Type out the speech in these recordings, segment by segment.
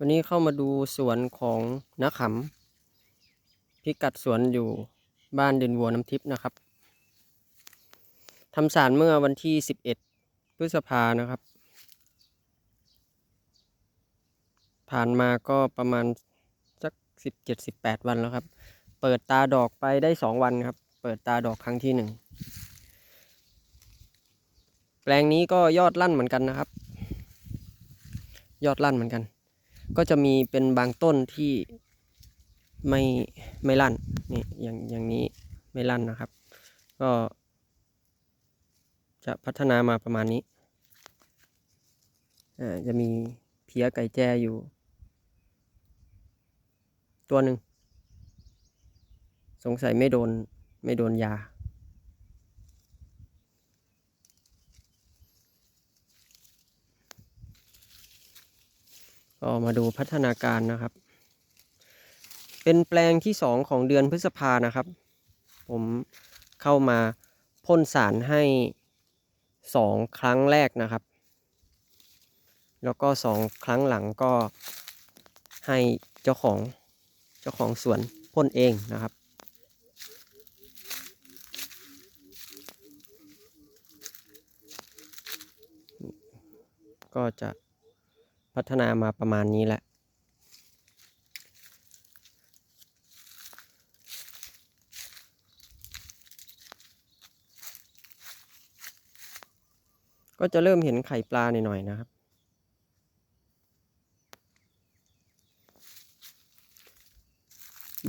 วันนี้เข้ามาดูสวนของนักขำพิกัดสวนอยู่บ้านเดินวัวน้ำทิพย์นะครับทำสารเมื่อวันที่ 11 พฤษภานะครับ ผ่านมาก็ประมาณสัก 17-18 วันแล้วครับ เปิดตาดอกไปได้ 2 วันครับ เปิดตาดอกครั้งที่หนึ่งแปลงนี้ก็ยอดลั่นเหมือนกันนะครับ ยอดลั่นเหมือนกัน ก็จะมีเป็นบางต้นที่ไม่ไม่ลั่นนี่อย่างอย่างนี้ไม่ลั่นนะครับ ก็ จะพัฒนามาประมาณนี้อ่าจะมีเพี้ยไก่แจ้อยู่ ตัวหนึ่งสงสัยไม่โดนไม่โดนยา ก็มาดูพัฒนาการนะครับ เป็นแปลงที่สองของเดือนพฤษภานะครับ ผมเข้ามาพ่นสารให้สองครั้งแรกนะครับ แล้วก็สองครั้งหลังก็ให้เจ้าของเจ้าของสวนพ่นเองนะครับก็จะ พัฒนามาประมาณนี้แหละ ก็จะเริ่มเห็นไข่ปลาหน่อยๆนะครับ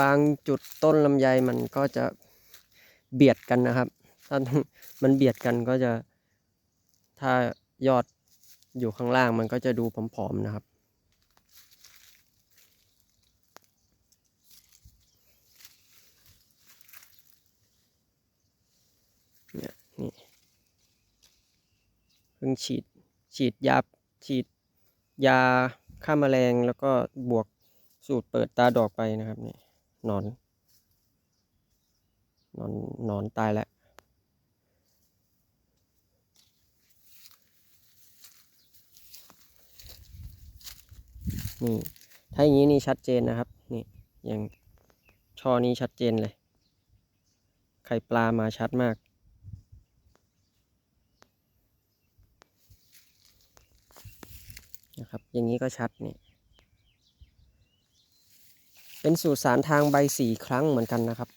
บางจุดต้นลำไยมันก็จะเบียดกันนะครับ ถ้ามันเบียดกันก็จะถ้ายอด อยู่ข้างล่างมันก็จะดูผอมๆนะครับ เนี่ยนี่เพิ่งฉีดฉีดยาฉีดยาฆ่าแมลงแล้วก็บวกสูตรเปิดตาดอกไปนะครับนี่นอนนอนนอนตายแล้ว นี่ถ้าอย่างนี้นี่ชัดเจนนะครับ นี่อย่างช่อนี้ชัดเจนเลย ไข่ปลามาชัดมาก นะครับ อย่างนี้ก็ชัดนี่เป็นสูตรสารทางใบสี่ครั้งเหมือนกันนะครับ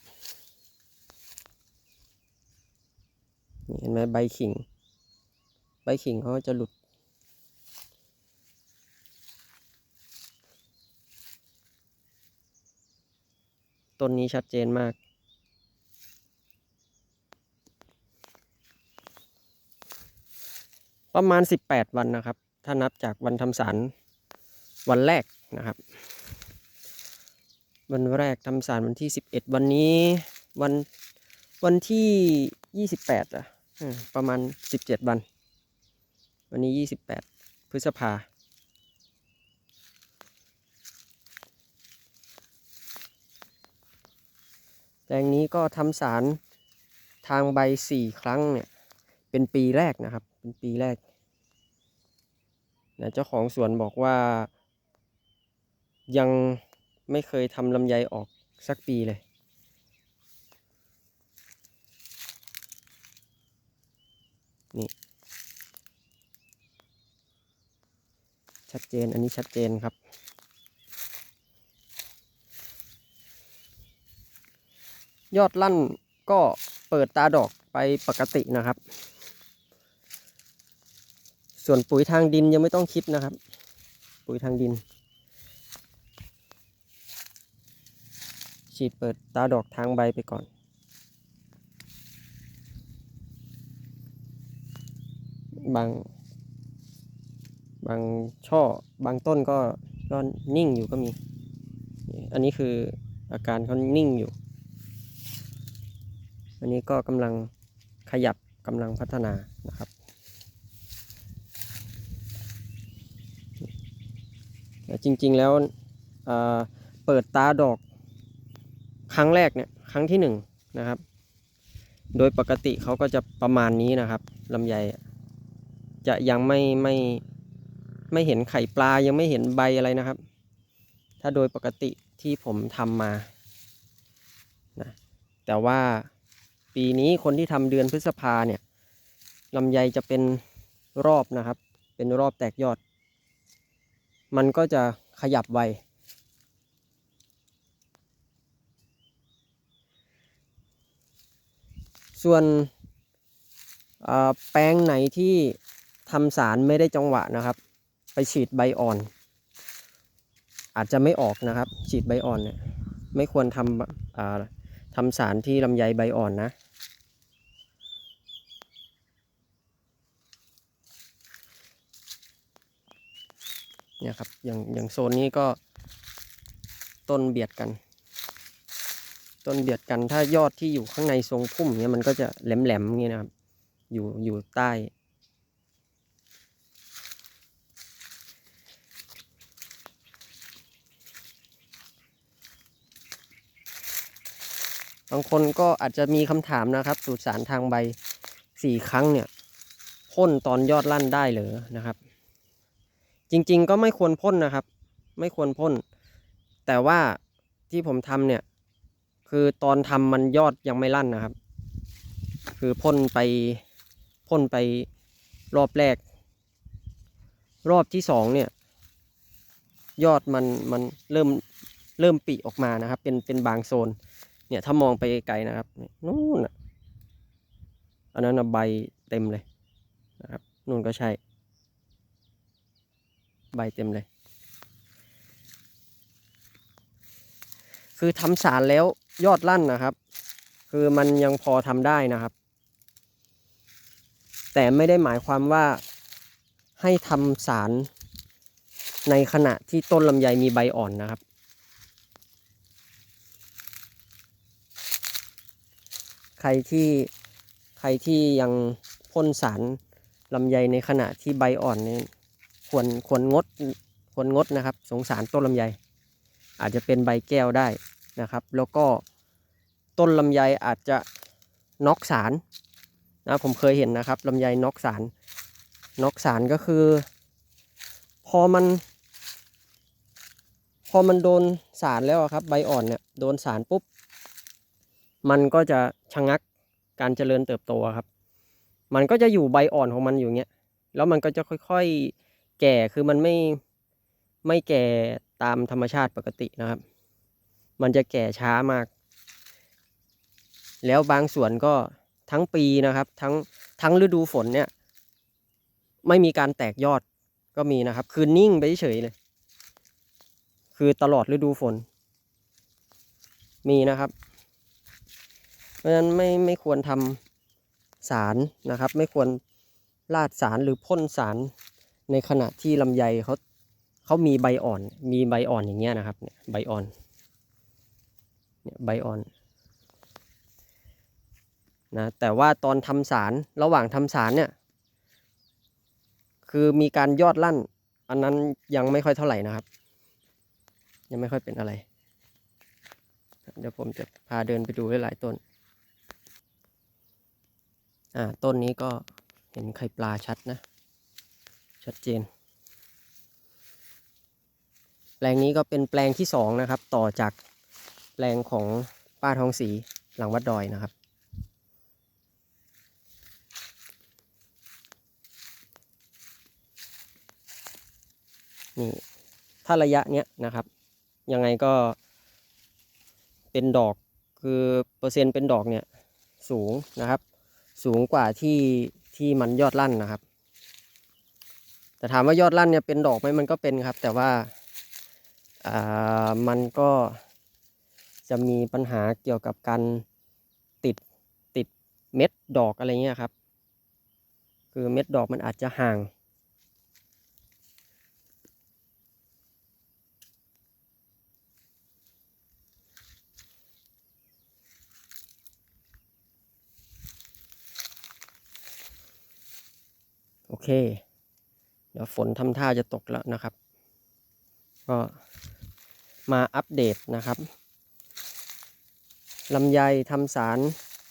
นี่เห็นไหมใบขิง ใบขิงเขาจะหลุด ต้นนี้ชัดเจนมาก ประมาณ 18 วันนะครับ ถ้านับจากวันทำสารวันแรกนะครับ วันแรกทำสารวันที่ 11 วันนี้วันวันที่ 28อะประมาณ 17 วัน วันนี้ 28 พฤษภา แปลงนี้ก็ทำสารทางใบสี่ครั้งเนี่ยเป็นปีแรกนะครับ เป็นปีแรกนะเจ้าของสวนบอกว่า ยังไม่เคยทำลำไยออกสักปีเลยนี่ชัดเจนอันนี้ชัดเจนครับ ยอดลั่นก็เปิดตาดอกไปปกตินะครับ ส่วนปุ๋ยทางดินยังไม่ต้องคิดนะครับ ปุ๋ยทางดิน ฉีดเปิดตาดอกทางใบไปก่อนบางบางช่อบางต้นก็ก็นิ่งอยู่ก็มี อันนี้คืออาการเขานิ่งอยู่ อันนี้ก็กำลังขยับกำลังพัฒนานะครับจริงๆแล้วเเปิดตาดอกครั้งแรกเนี่ยครั้งที่หนึ่งนะครับ โดยปกติเขาก็จะประมาณนี้นะครับลำไยจะยังไม่ไม่ไม่เห็นไข่ปลายังไม่เห็นใบอะไรนะครับ ถ้าโดยปกติที่ผมทำมานะแต่ว่า ปีนี้คนที่ทำเดือนพฤษภาเนี่ยลำไยจะเป็นรอบนะครับ เป็นรอบแตกยอด มันก็จะขยับไวส่วนแปลงไหนที่ทำสารไม่ได้จังหวะนะครับ ไปฉีดใบอ่อน อาจจะไม่ออกนะครับ ฉีดใบอ่อนเนี่ยไม่ควรทำทำสารที่ลำไยใบอ่อนนะ เนี่ยครับอย่างอย่างโซนนี้ก็ต้นเบียดกัน ต้นเบียดกันถ้ายอดที่อยู่ข้างในทรงพุ่มเนี่ยมันก็จะแหลมๆอย่างนี้นะครับ อยู่อยู่ใต้ บางคนก็อาจจะมีคำถามนะครับสูตรสารทางใบสี่ครั้งเนี่ยพ่นตอนยอดลั่นได้หรือนะครับ จริง ๆ ก็ไม่ควรพ่นนะครับ ไม่ควรพ่น แต่ว่าที่ผมทำเนี่ย คือตอนทำมันยอดยังไม่ลั่นนะครับ คือพ่นไปพ่นไปรอบแรก รอบที่สองเนี่ย ยอดมันมันเริ่มเริ่มปีออกมานะครับ เป็นเป็นบางโซน เนี่ยถ้ามองไปไกลนะครับนู่นอันนั้นนะใบเต็มเลยนะครับนู่นก็ใช่ ใบเต็มเลย คือทำสารแล้วยอดลั่นนะครับ คือมันยังพอทำได้นะครับ แต่ไม่ได้หมายความว่าให้ทำสารในขณะที่ต้นลำไยมีใบอ่อนนะครับ ใครที่ใครที่ยังพ่นสารลำไยในขณะที่ใบอ่อนนี่ ควรควรงดควรงดนะครับ สงสารต้นลำไย อาจจะเป็นใบแก้วได้นะครับ แล้วก็ต้นลำไยอาจจะน็อกสารนะผมเคยเห็นนะครับลำไยน็อกสารน็อกสารก็คือ พอมัน พอมันโดนสารแล้วครับ ใบอ่อนเนี่ยโดนสารปุ๊บ มันก็จะชะงักการเจริญเติบโตครับ มันก็จะอยู่ใบอ่อนของมันอยู่เงี้ย แล้วมันก็จะค่อยๆ แก่คือมันไม่ไม่แก่ตามธรรมชาติปกตินะครับ มันจะแก่ช้ามาก แล้วบางส่วนก็ทั้งปีนะครับ ทั้งทั้งฤดูฝนเนี่ย ไม่มีการแตกยอดก็มีนะครับ คือนิ่งไปเฉยเลย คือตลอดฤดูฝน มีนะครับ เพราะฉะนั้นไม่ไม่ควรทำสารนะครับ ไม่ควรลาดสารหรือพ่นสาร ในขณะที่ลำไยเขาเขามีใบอ่อน มีใบอ่อนอย่างเงี้ยนะครับเนี่ยใบอ่อนเนี่ยใบอ่อนนะแต่ว่าตอนทำสารระหว่างทำสารเนี่ยคือมีการยอดลั่น อันนั้นยังไม่ค่อยเท่าไหร่นะครับ ยังไม่ค่อยเป็นอะไร เดี๋ยวผมจะพาเดินไปดูหลายๆต้นอ่าต้นนี้ก็เห็นไข่ปลาชัดนะ ชัดเจน แปลงนี้ก็เป็นแปลงที่สองนะครับ ต่อจากแปลงของป้าทองศรีหลังวัดดอยนะครับ นี่ถ้าระยะเนี้ยนะครับ ยังไงก็เป็นดอกคือเปอร์เซ็นต์เป็นดอกเนี่ยสูงนะครับ สูงกว่าที่ที่มันยอดลั่นนะครับ แต่ถามว่ายอดลั่นเนี่ยเป็นดอกไหมมันก็เป็นครับ แต่ว่าอ่ามันก็จะมีปัญหาเกี่ยวกับการติดติดเม็ดดอกอะไรเงี้ยครับ คือเม็ดดอกมันอาจจะห่าง โอเค ดี๋ยวฝนทำท่าจะตกแล้วนะครับ ก็มาอัปเดตนะครับลำไยทำสาร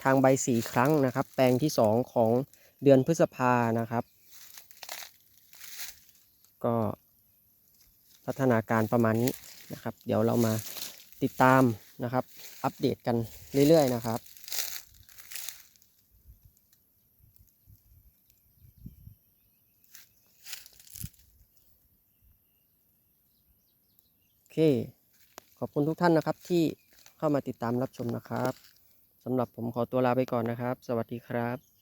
ทางใบสีครั้งนะครับ แปลงที่สองของเดือนพฤษภานะครับ ก็พัฒนาการประมาณนี้นะครับ เดี๋ยวเรามาติดตามนะครับ อัปเดตกันเรื่อยๆนะครับ เค ขอบคุณทุกท่านนะครับที่เข้ามาติดตามรับชมนะครับสำหรับผมขอตัวลาไปก่อนนะครับ สวัสดีครับ